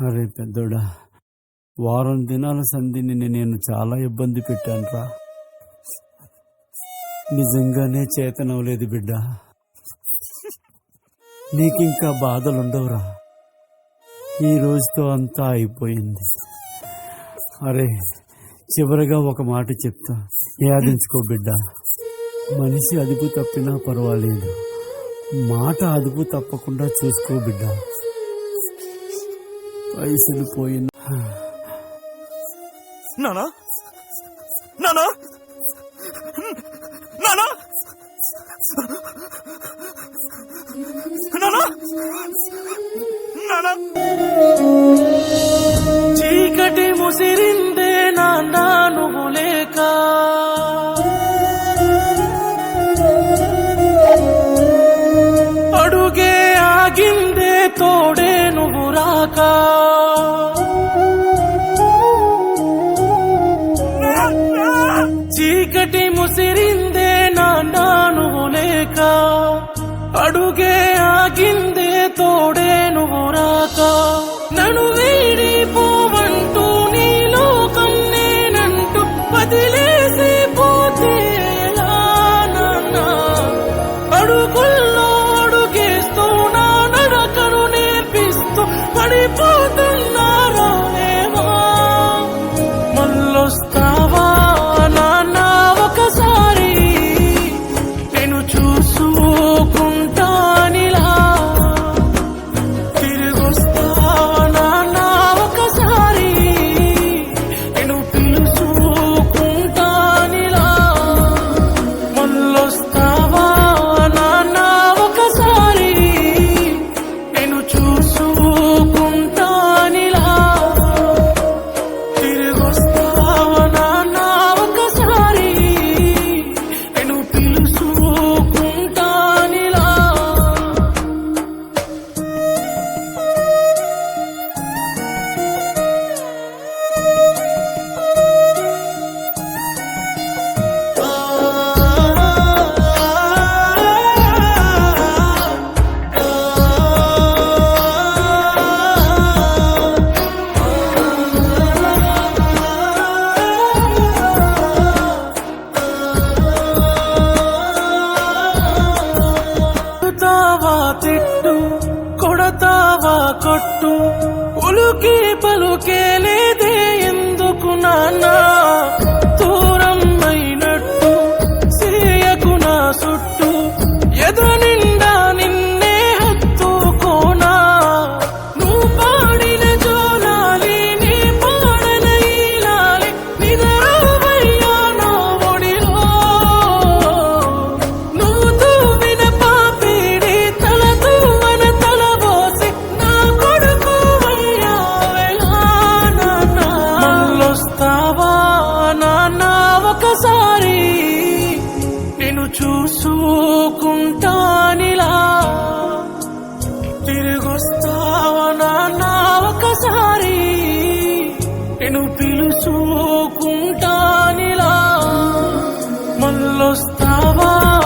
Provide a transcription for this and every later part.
అరే పెద్దోడా వారం దినాల సంధిని నేను చాలా ఇబ్బంది పెట్టానురా నిజంగానే చేతనవలేదు బిడ్డ. నీకింకా బాధలుండవురా. ఈ రోజుతో అంతా అయిపోయింది. అరే చివరిగా ఒక మాట చెప్తా. యాదించుకో బిడ్డ. మనిషి అదుపు తప్పినా పర్వాలేదు. మాట అదుపు తప్పకుండా చూసుకో బిడ్డ. పైసలు పోయిన నానా? నానా? నానా? నానా? నానా? చీకటి ముసిరిందే నాన్న నువ్వు లేక los trabajos.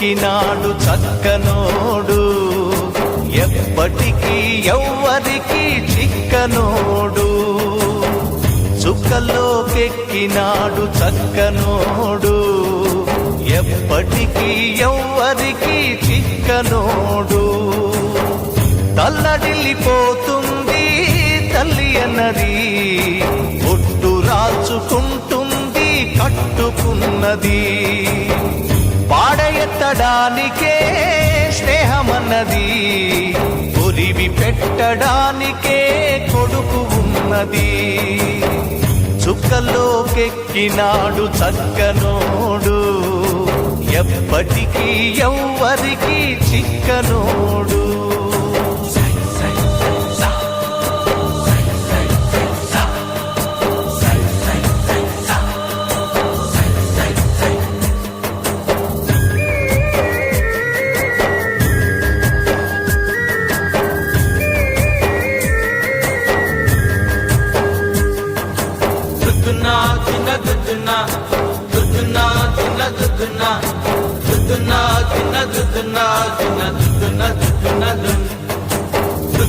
చుక్కల్లోకెక్కినాడు చక్కనోడు. ఎప్పటికీ ఎవ్వరికి చిక్కనోడు. చుక్కలోకెక్కినాడు చక్కనోడు. ఎప్పటికీ ఎవ్వరికి చిక్కనోడు. తల్లడిల్లిపోతుంది తల్లి అన్నది. పెట్టడానికే స్నేహమన్నది కొరివి పెట్టడానికే కొడుకు ఉన్నది. చుక్కల్లోకెక్కినాడు చక్కనోడు ఎప్పటికీ ఎవ్వరికి చిక్కనోడు.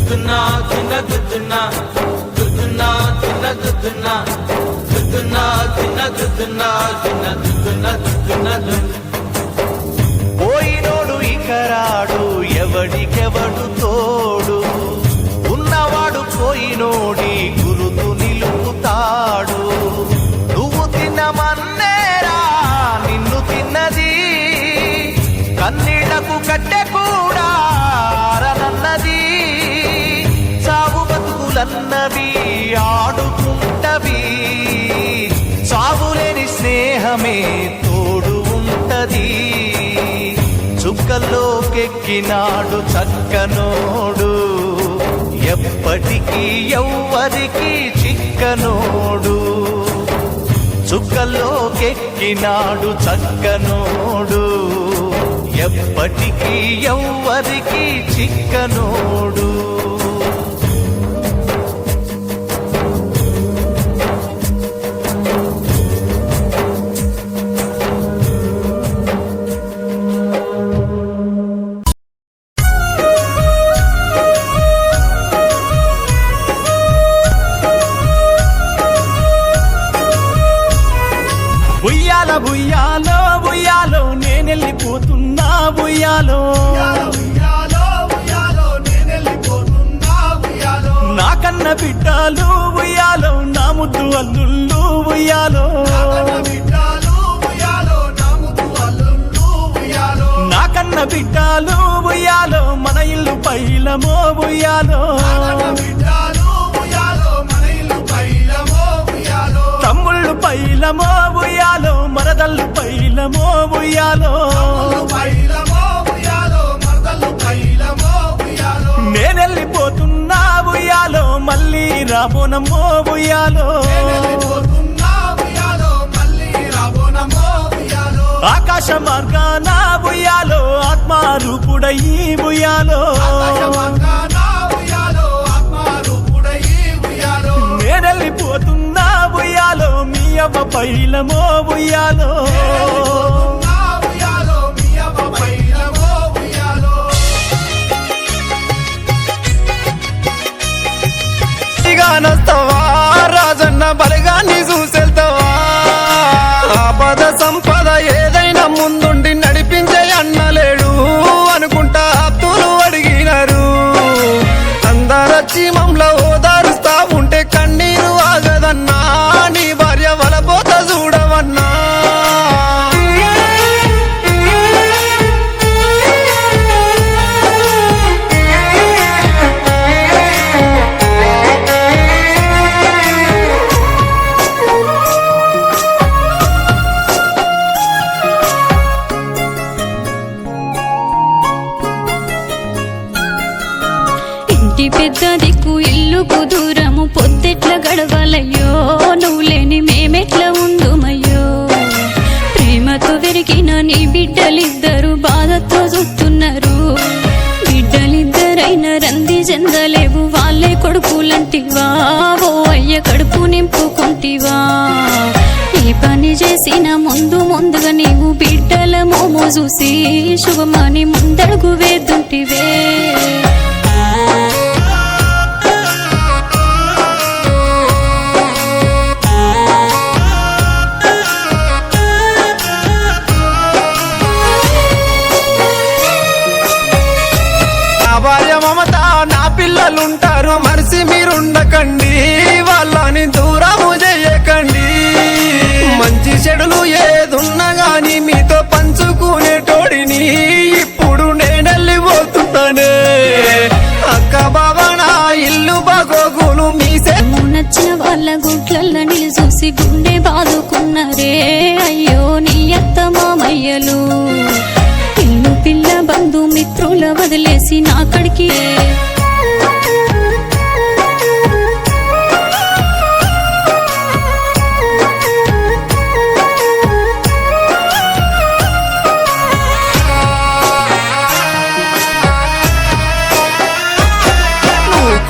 దుద్దునా చిన్న దుద్దునా చిన్న చిన్న చిన్న పోయినోడు ఇకరాడు ఎవడికెవడు తోడు. ఉన్నవాడు పోయినోడి గురు సన్నవి ఆడుకుంటవి. సాగులేని స్నేహమే తోడు ఉంటది. చుక్కల్లోకెక్కినాడు చక్కనోడు. ఎప్పటికీ ఎవ్వరికి చిక్కనోడు. చుక్కల్లోకెక్కినాడు చక్కనోడు. ఎప్పటికీ ఎవ్వరికి చిక్కనోడు. ఉయ్యాలో. నా కన్న ఉయ్యాలో మన ఇల్లు పైలమో ఉయ్యాలో. తమ్ముళ్ళు పైలమో ఉయ్యాలో మరదళ్ళు పైలమో ఉయ్యాలో. నేనెళ్ళిపోతున్నా ఉయ్యాలో మళ్ళీ రాబోనమ్మో ఉయ్యాలో. ఆకాశ మార్గాన ఉయ్యాలో ఆత్మారూపుడయి ఉయ్యాలో. నేనెళ్ళిపోతున్నా ఉయ్యాలో మీ అవ్వ పైలమో ఉయ్యాలో. గానొస్తావా? రాజన్న బలిగాన్ని చూసెళ్తావా? ఆపద సంపద ఏదైనా పెద్ద దిక్కు ఇల్లుకు దూరము పొద్దెట్ల గడవలయ్యో నువ్వు లేని మేమెట్ల ఉందుమయ్యో. ప్రేమతో పెరిగిన నీ బిడ్డలిద్దరు బాధతో చూస్తున్నారు. బిడ్డలిద్దరైన రంది చెందలేవు వాళ్ళే కొడుకులంటివా? ఓ అయ్య కడుపు నింపుకుంటివా? ఏ పని చేసిన ముందు ముందుగా నీవు బిడ్డల మోమో చూసి శుభమని ముందడుగు వేద్దుంటివే. గుండె బాదుకున్నరే. అయ్యో నీ అత్త మామయ్యలు. ఇల్లు పిల్ల బంధు మిత్రుల వదిలేసి నా కడికి.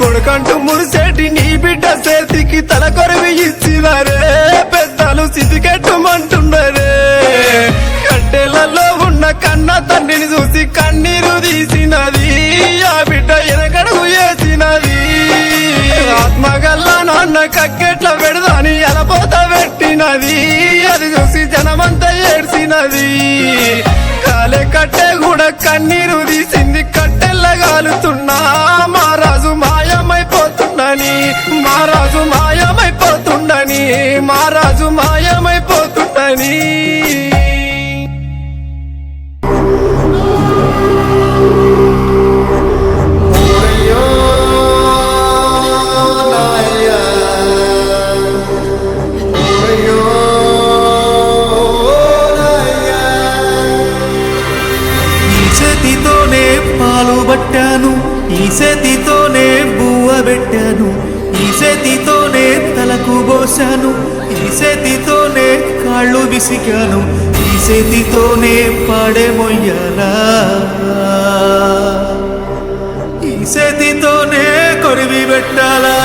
కొడుకంటూ మురిసేటి నీ బిడ్డ చేతికి తల కొరవి ఇచ్చినారే. పెద్దలు సితికెట్టమంటున్నారే కట్టెలలో ఉన్న కన్న తండ్రిని చూసి కన్నీరు తీసినది. ఆ బిడ్డ ఎనకడుగు వేసినది. ఆత్మగల్ల నాన్న కక్కెట్ల పెడదాని ఎలపోత పెట్టినది. అది చూసి జనమంతా ఏడ్చినది. కాలే కట్టె కూడా కన్నీరు తీసింది కట్టెల్లగాలుతున్నా మహారాజు మా చేతితోనే తలకు పోశాను. ఈ చేతితోనే కాళ్ళు విసికాను. ఈ చేతితోనే పాడే మొయ్యాలా? ఈ చేతితోనే కొరివి పెట్టాలా?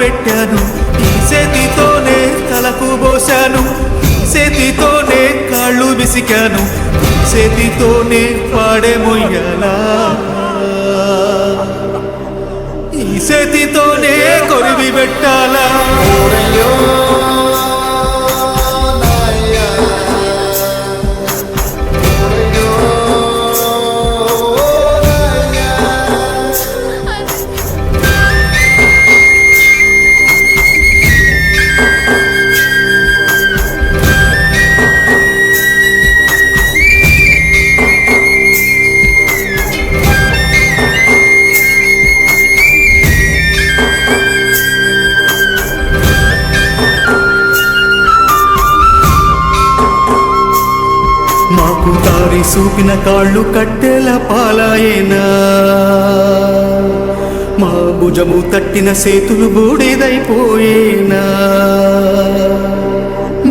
పెట్టాను. ఈ చేతితోనే తలకు పోశాను. ఈ చేతితోనే కాళ్ళు విసికాను. ఈ చేతితోనే పాడే మొయ్యాలా. ఈ చేతితోనే కొరివి పెట్టాలా. కాళ్ళు కట్టెల పాలాయేనా మా భుజము తట్టిన సేతులు బూడిదైపోయేనా.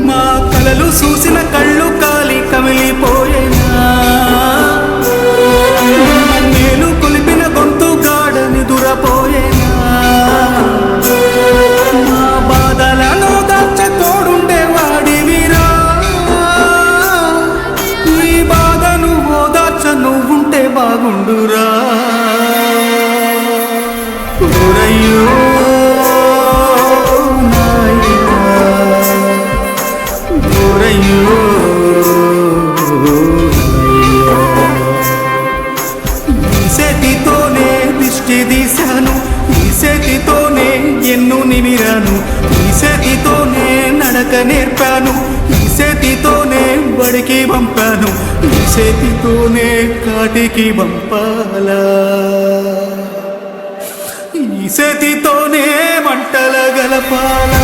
మా కలలు చూసిన కళ్ళు ఊరయ్యో. చేతితోనే దిష్టి తీశాను ఈ చేతితోనే ఎన్ను నిమిరాను ఈ చేతితోనే నడక నేర్పాను ఈ చేతితోనే బడికి పంపాను ఈ చేతితోనే కాటికి పంపాలా. ఈ చేతితోనే మంటల గలపాలా.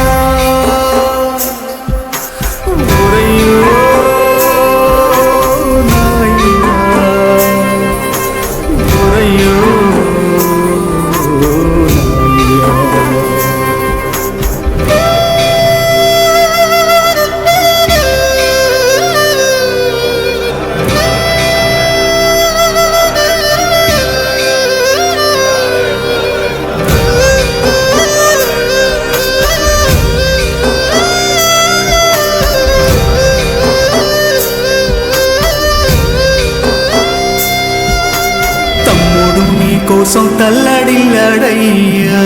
కోసం తల్లడిల్లాడయ్యా.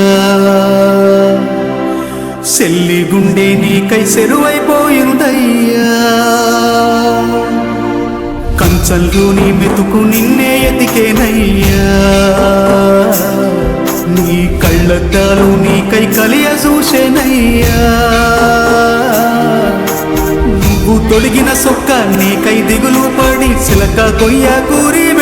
సెల్లి గుండె నీకై సెరువైపోయిందయ్యా. కంచంలో నీ మెతుకు నిన్నే ఎతికేనయ్యా. నీ కళ్ళద్దాలు నీకై కలియ చూసేనయ్యా. నువ్వు తొడిగిన సొక్క నీకై దిగులు పడి సిలక కొయ్య కూరి